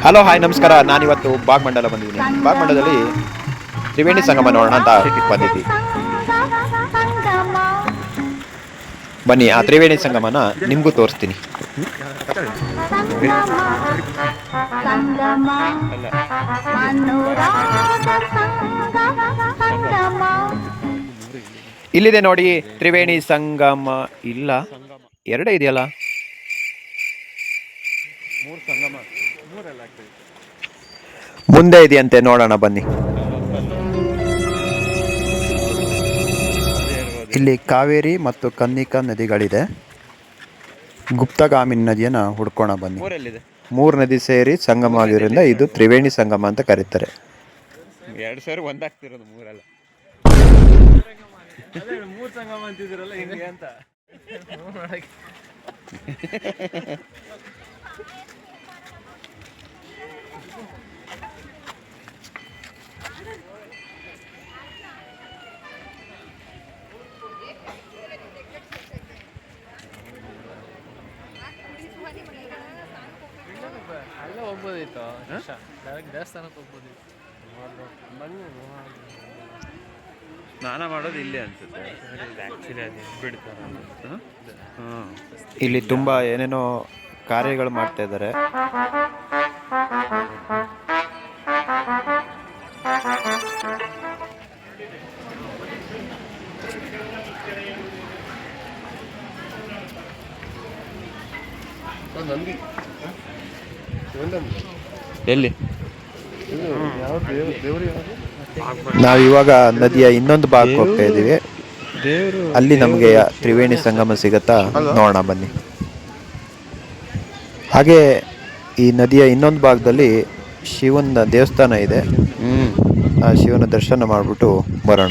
Hello hi ನಮಸ್ಕಾರ. ನಾನಿವತ್ತು ಬಾಗ್ಮಂಡಲ ಬಂದಿದ್ದೀನಿ. ಬಾಗ್ಮಂಡಲದಲ್ಲಿ ತ್ರಿವೇಣಿ ಸಂಗಮ ನೋಡೋಣ ಅಂತ ಬಂದಿದ್ವಿ. ಬನ್ನಿ, ಆ ತ್ರಿವೇಣಿ ಸಂಗಮನ ನಿಮಗೂ ತೋರಿಸ್ತೀನಿ. ಇಲ್ಲಿದೆ ನೋಡಿ, ತ್ರಿವೇಣಿ ಸಂಗಮ ಇಲ್ಲ. ಎರಡೇ ಇದೆಯಲ್ಲ? ಮುಂದೆ ಇದೆಯಂತೆ ನೋಡೋಣ ಬನ್ನಿ. ಇಲ್ಲಿ ಕಾವೇರಿ ಮತ್ತು ಕನ್ನಿಕಾ ನದಿಗಳಿದೆ. ಗುಪ್ತಗಾಮಿ ನದಿಯನ್ನು ಹುಡ್ಕೋಣ ಬನ್ನಿ. ಮೂರು ನದಿ ಸೇರಿ ಸಂಗಮ ಆಗಿರೋದ್ರಿಂದ ಇದು ತ್ರಿವೇಣಿ ಸಂಗಮ ಅಂತ ಕರೀತಾರೆ. ಎರಡು ಸಾವಿರ ಒಂದಾಗ್ತಿರೋದು ಮೂರಲ್ಲ. ಮೂರ್ ಸಂಗಮ ಅಂತಿದ್ರಲ್ಲ ಹಿಂಗೆ ಅಂತ ಅಲ್ಲ ಹೋಗ್ಬೋದಿತ್ತು ಡೈರೆಕ್ಟ್ ದೇವಸ್ಥಾನಕ್ಕೆ ಹೋಗ್ಬೋದಿತ್ತು ಸ್ನಾನ ಮಾಡೋದು ಇಲ್ಲೇ ಅನ್ಸುತ್ತೆ. ಆ್ಯಕ್ಚುಲಿ ಅದು ಬಿಡ್ತಾರೆ ಹಾಂ? ಇಲ್ಲಿ ತುಂಬ ಏನೇನೋ ಕಾರ್ಯಗಳು ಮಾಡ್ತಾ ಇದ್ದಾರೆ. ಎಲ್ಲಿ? ನಾವು ಇವಾಗ ನದಿಯ ಇನ್ನೊಂದು ಭಾಗಕ್ಕೆ ಹೋಗ್ತಾ ಇದ್ದೀವಿ. ಅಲ್ಲಿ ನಮಗೆ ತ್ರಿವೇಣಿ ಸಂಗಮ ಸಿಗತ್ತಾ? ನೋಡೋಣ ಬನ್ನಿ. ಹಾಗೆ ಈ ನದಿಯ ಇನ್ನೊಂದು ಭಾಗದಲ್ಲಿ ಶಿವನ ದೇವಸ್ಥಾನ ಇದೆ. ಆ ಶಿವನ ದರ್ಶನ ಮಾಡಿಬಿಟ್ಟು ಬರೋಣ.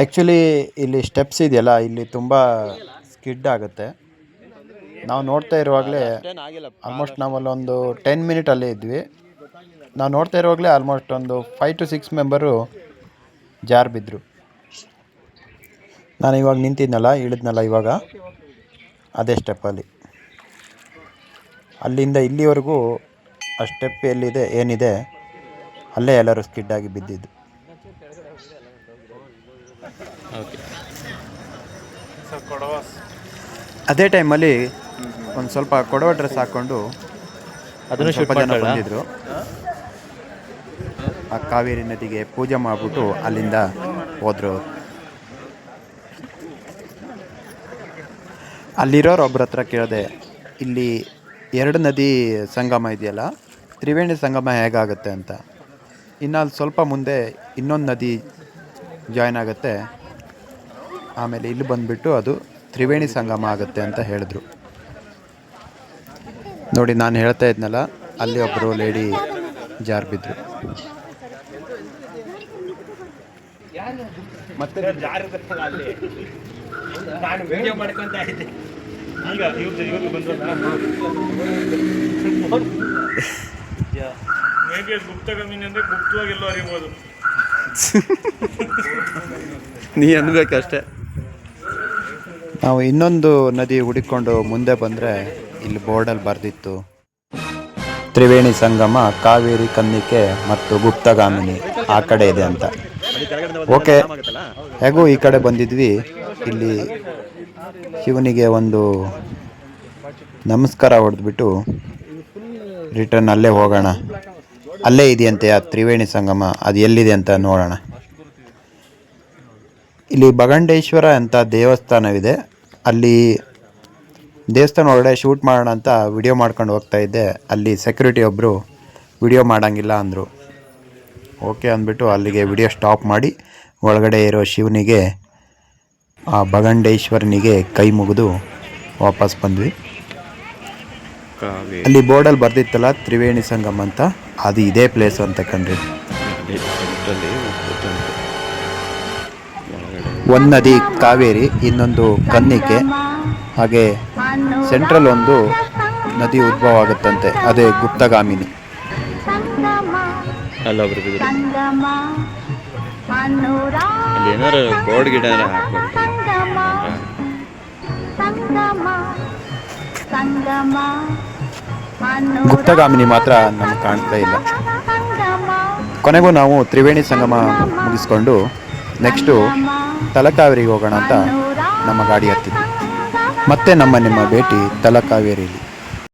ಆ್ಯಕ್ಚುಲಿ ಇಲ್ಲಿ ಸ್ಟೆಪ್ಸ್ ಇದೆಯಲ್ಲ, ಇಲ್ಲಿ ತುಂಬ ಸ್ಕಿಡ್ ಆಗುತ್ತೆ. ನಾವು ನೋಡ್ತಾ ಇರುವಾಗಲೇ ಆಲ್ಮೋಸ್ಟ್ ನಾವಲ್ಲೊಂದು ಟೆನ್ ಮಿನಿಟ್ ಅಲ್ಲೇ ಇದ್ವಿ. ನಾವು ನೋಡ್ತಾ ಇರುವಾಗಲೇ ಆಲ್ಮೋಸ್ಟ್ ಒಂದು ಫೈವ್ ಟು ಸಿಕ್ಸ್ ಮೆಂಬರು ಜಾರ್ ಬಿದ್ದರು ನಾನು ಇವಾಗ ನಿಂತಿದ್ನಲ್ಲ, ಇಳಿದ್ನಲ್ಲ ಇವಾಗ, ಅದೇ ಸ್ಟೆಪ್ಪಲ್ಲಿ ಅಲ್ಲಿಂದ ಇಲ್ಲಿವರೆಗೂ ಆ ಸ್ಟೆಪ್ ಎಲ್ಲಿದೆ, ಏನಿದೆ, ಅಲ್ಲೇ ಎಲ್ಲರೂ ಸ್ಕಿಡ್ಡಾಗಿ ಬಿದ್ದಿದ್ದು. ಅದೇ ಟೈಮಲ್ಲಿ ಒಂದು ಸ್ವಲ್ಪ ಕೊಡವ ಡ್ರೆಸ್ ಹಾಕ್ಕೊಂಡು ಅದನ್ನು ಸ್ವಲ್ಪ ಜನ ಬಂದಿದ್ರು. ಆ ಕಾವೇರಿ ನದಿಗೆ ಪೂಜೆ ಮಾಡಿಬಿಟ್ಟು ಅಲ್ಲಿಂದ ಹೋದರು. ಅಲ್ಲಿರೋರು ಒಬ್ಬರ ಹತ್ರ ಕೇಳಿದೆ ಇಲ್ಲಿ ಎರಡು ನದಿ ಸಂಗಮ ಇದೆಯಲ್ಲ ತ್ರಿವೇಣಿ ಸಂಗಮ ಹೇಗಾಗುತ್ತೆ ಅಂತ. ಇನ್ನು ಅಲ್ಲಿ ಸ್ವಲ್ಪ ಮುಂದೆ ಇನ್ನೊಂದು ನದಿ ಜಾಯ್ನ್ ಆಗುತ್ತೆ. ಆಮೇಲೆ ಇಲ್ಲಿ ಬಂದುಬಿಟ್ಟು ಅದು ತ್ರಿವೇಣಿ ಸಂಗಮ ಆಗುತ್ತೆ ಅಂತ ಹೇಳಿದ್ರು. ನೋಡಿ ನಾನು ಹೇಳ್ತಾ ಇದ್ನಲ್ಲ ಅಲ್ಲಿ ಒಬ್ಬರು ಲೇಡಿ ಜಾರ್ ಎಲ್ಲೋ ಅರಿಬೋದು. ನೀ ಅನ್ಬೇಕಷ್ಟೆ ನಾವು ಇನ್ನೊಂದು ನದಿ ಹುಡುಕೊಂಡು ಮುಂದೆ ಬಂದರೆ ಇಲ್ಲಿ ಬೋರ್ಡಲ್ಲಿ ಬರೆದಿತ್ತು. ತ್ರಿವೇಣಿ ಸಂಗಮ, ಕಾವೇರಿ ಕನ್ನಿಕೆ ಮತ್ತು ಗುಪ್ತಗಾಮಿನಿ ಆ ಕಡೆ ಇದೆ ಅಂತ. ಓಕೆ, ಹೇಗೂ ಈ ಕಡೆ ಬಂದಿದ್ವಿ? ಇಲ್ಲಿ ಶಿವನಿಗೆ ಒಂದು ನಮಸ್ಕಾರ ಹೊಡೆದ್ಬಿಟ್ಟು ರಿಟರ್ನ್ ಅಲ್ಲೇ ಹೋಗೋಣ. ಅಲ್ಲೇ ಇದೆಯಂತೆ ಆ ತ್ರಿವೇಣಿ ಸಂಗಮ, ಅದು ಎಲ್ಲಿದೆ ಅಂತ ನೋಡೋಣ. ಇಲ್ಲಿ ಬಗಂಡೇಶ್ವರ ಅಂತ ದೇವಸ್ಥಾನವಿದೆ. ಅಲ್ಲಿ ದೇವಸ್ಥಾನ ಒಳಗಡೆ ಶೂಟ್ ಮಾಡೋಣ ಅಂತ ವಿಡಿಯೋ ಮಾಡ್ಕೊಂಡು ಹೋಗ್ತಾ ಇದ್ದೆ. ಅಲ್ಲಿ ಸೆಕ್ಯೂರಿಟಿ ಒಬ್ಬರು ವಿಡಿಯೋ ಮಾಡೋಂಗಿಲ್ಲ ಅಂದರು. ಓಕೆ ಅಂದ್ಬಿಟ್ಟು ಅಲ್ಲಿಗೆ ವಿಡಿಯೋ ಸ್ಟಾಪ್ ಮಾಡಿ ಒಳಗಡೆ ಇರೋ ಶಿವನಿಗೆ ಆ ಬಗಂಡೇಶ್ವರನಿಗೆ ಕೈ ಮುಗಿದು ವಾಪಸ್ ಬಂದ್ವಿ. ಅಲ್ಲಿ ಬೋರ್ಡಲ್ಲಿ ಬರ್ದಿತ್ತಲ್ಲ ತ್ರಿವೇಣಿ ಸಂಗಮ ಅಂತ ಅದು ಇದೇ ಪ್ಲೇಸ್ ಅಂತ ಕಂಡ್ರಿ. ಒಂದು ನದಿ ಕಾವೇರಿ ಇನ್ನೊಂದು ಕನ್ನಿಕೆ ಹಾಗೆ ಸೆಂಟ್ರಲ್ ಒಂದು ನದಿ ಉದ್ಭವ ಆಗುತ್ತಂತೆ ಅದೇ ಗುಪ್ತಗಾಮಿನಿ. ಅಲ್ಲಿ ಏನಾರು ಬೋರ್ಡ್ ಗಿಡ ಗುಪ್ತಗಾಮಿನಿ ಮಾತ್ರ ನಮ್ಗೆ ಕಾಣ್ತಾ ಇಲ್ಲ. ಕೊನೆಗೂ ನಾವು ತ್ರಿವೇಣಿ ಸಂಗಮ ಮುಗಿಸ್ಕೊಂಡು ನೆಕ್ಸ್ಟು ತಲಕಾವೇರಿಗೆ ಹೋಗೋಣ ಅಂತ ನಮ್ಮ ಗಾಡಿ ಹತ್ತಿದ್ವಿ ಮತ್ತೆ ನಮ್ಮ ನಿಮ್ಮ ಭೇಟಿ ತಲಕಾವೇರಿಲಿ